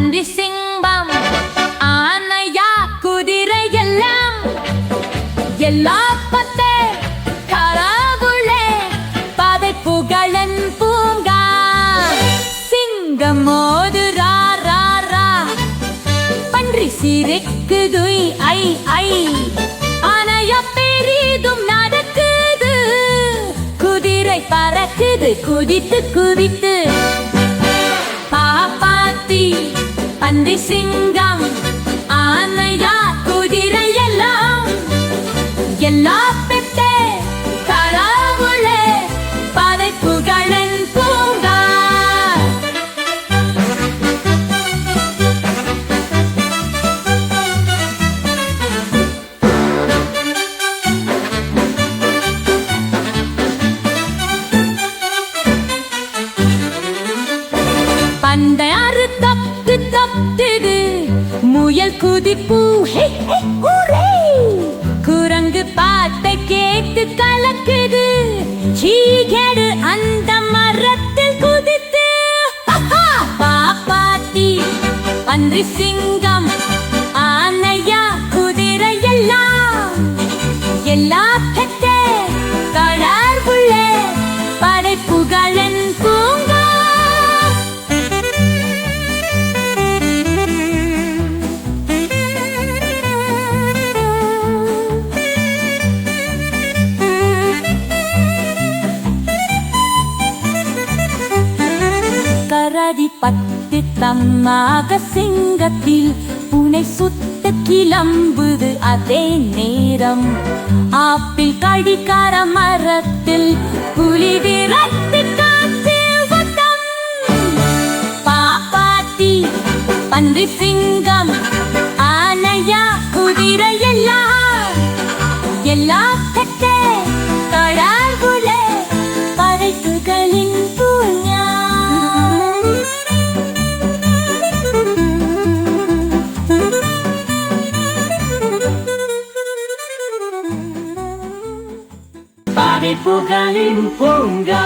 நன்றி சிங்கம் ஆனையா குதிரை எல்லாம் எல்லா பத்தே கராகுளே பதை புகழன் பூங்கா. சிங்கம் மோது ரா ரா ரா. பன்றி சிரிக்குது ஐ ஐ. ஆனையா பெரிதும் நடக்குது. குதிரை பறக்குது குதித்து குதித்து. சிங்கம் ஆனையா குதிரை எல்லாம் எல்லா பெட்டே கராவுளே பதைப்புகளின் பூங்கா. கத்துது முயல் குதிப்பு குரங்கு பாட்டை கேட்டு கலக்குது சீகடு அந்த மரத்தில் குதித்து. பாப்பாத்தி பன்றி சிங்கம். கரடி பத்து தம்மாக சிங்கத்தில் புனை சுத்த கிளம்புது அதே நேரம். ஆப்பிள் கடிகார மரத்தில் புலி விரட்டு பாப்பாத்தி பன்றி சிங்கம் ஆனையா குதிரை எல்லாம். எல்லா கட்டே படைப்புகளின் பூங்கா